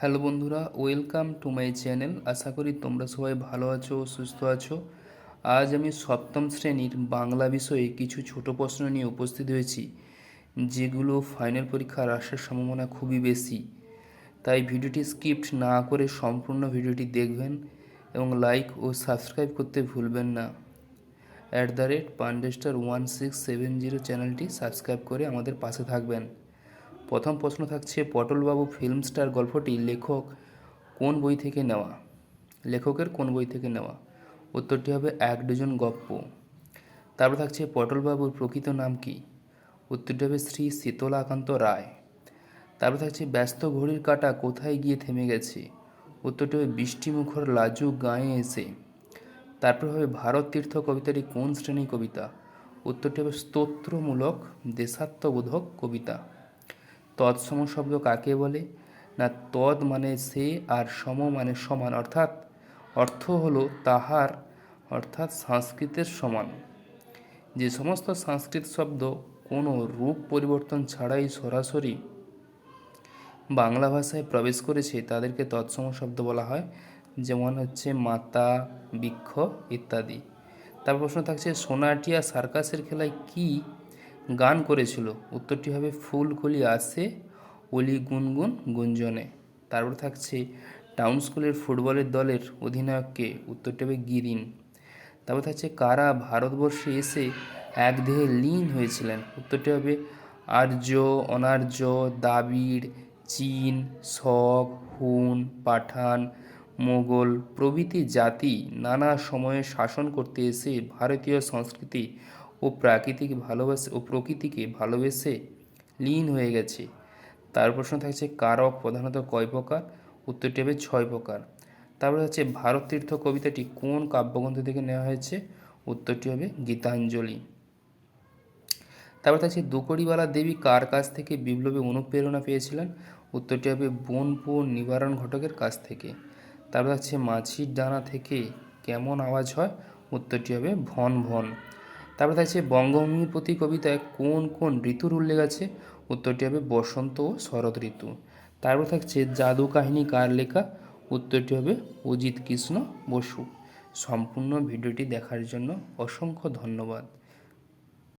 Hello বন্ধুরা, welcome to my channel. আশা করি তোমরা সবাই ভালো আছো, সুস্থ আছো। আজ আমি সপ্তম শ্রেণির বাংলা বিষয়ে কিছু ছোট প্রশ্ন নিয়ে উপস্থিত হয়েছি, যেগুলো ফাইনাল পরীক্ষার আসার সম্ভাবনা খুবই বেশি। তাই ভিডিওটি স্কিপ্ট না করে সম্পূর্ণ ভিডিওটি দেখবেন এবং লাইক ও সাবস্ক্রাইব করতে ভুলবেন না। At the rate পান্ডেস্টার one six seven zero চ্যানেলটি সাবস্ক্রাইব করে আমাদের পাশে থাকবেন। প্রথম প্রশ্ন থাকছে, পটলবাবু ফিল্ম স্টার গল্পটি লেখক কোন বই থেকে নেওয়া? লেখকের কোন বই থেকে নেওয়া? উত্তরটি হবে এক ডজন গপ্প। তারপর থাকছে, পটলবাবুর প্রকৃত নাম কি? উত্তরটি হবে শ্রী শীতলাকান্ত রায়। তারপর থাকছে, ব্যস্ত ঘড়ির কাঁটা কোথায় গিয়ে থেমে গেছে? উত্তরটি হবে বৃষ্টিমুখর লাজুক গায়ে এসে। তারপর হবে, ভারত তীর্থ কবিতাটি কোন শ্রেণির কবিতা? উত্তরটি হবে স্তোত্রমূলক দেশাত্মবোধক কবিতা। তৎসম শব্দ কাকে বলে? না তদ মানে সে আর সম মানে সমান। অর্থাৎ অর্থ হলো তাহার, অর্থাৎ সংস্কৃতের সমান। যে সমস্ত সংস্কৃত শব্দ কোনো রূপ পরিবর্তন ছাড়াই সরাসরি বাংলা ভাষায় প্রবেশ করেছে, তাদেরকে তৎসম শব্দ বলা হয়। যেমন হচ্ছে মাতা, বৃক্ষ ইত্যাদি। তার প্রশ্ন থাকছে, সোনাটিয়া সার্কাসের খেলায় কি গান করেছিল। উত্তরটি হবে ফুল ফুলকলি আসে অলি গুনগুন গুঞ্জনে। তারপর থাকছে টাউন স্কুলের ফুটবলের দলের অধিনায়ককে। উত্তরটি হবে গিরিন। তারপর থাকছে কারা ভারতবর্ষে এসে এক দেহে লীন হয়েছিলেন। উত্তরটি হবে আর্য, অনার্য দ্রাবিড় চীন, শক, হুন, পাঠান, মোগল প্রভৃতি জাতি নানা সময়ে শাসন করতে এসে ভারতীয় সংস্কৃতি ও প্রাকৃতিক ভালোবাসে, ও প্রকৃতিকে ভালোবেসে লীন হয়ে গেছে। তার প্রশ্ন থাকছে কারক প্রধানত কয় প্রকার? উত্তরটি হবে ছয় প্রকার। তারপরে হচ্ছে, ভারত তীর্থ কবিতাটি কোন কাব্যগ্রন্থ থেকে নেওয়া হয়েছে? উত্তরটি হবে, গীতাঞ্জলি। তারপর থাকছে, দুকড়িওয়ালা দেবী কার কাছ থেকে বিপ্লবী অনুপ্রেরণা পেয়েছিলেন? উত্তরটি হবে, বোনপুর নিবারণ ঘটকের কাছ থেকে। তারপর থাকছে, মাছির ডানা থেকে কেমন আওয়াজ হয়? উত্তরটি হবে, ভন ভন। তারপর থাকছে বঙ্গভূমির প্রতি কবিতায় কোন কোন ঋতুর উল্লেখ আছে? উত্তরটি হবে বসন্ত ও শরৎ ঋতু। তারপর থাকছে জাদু কাহিনী কার লেখা? উত্তরটি হবে অজিত কৃষ্ণ বসু। সম্পূর্ণ ভিডিওটি দেখার জন্য অসংখ্য ধন্যবাদ।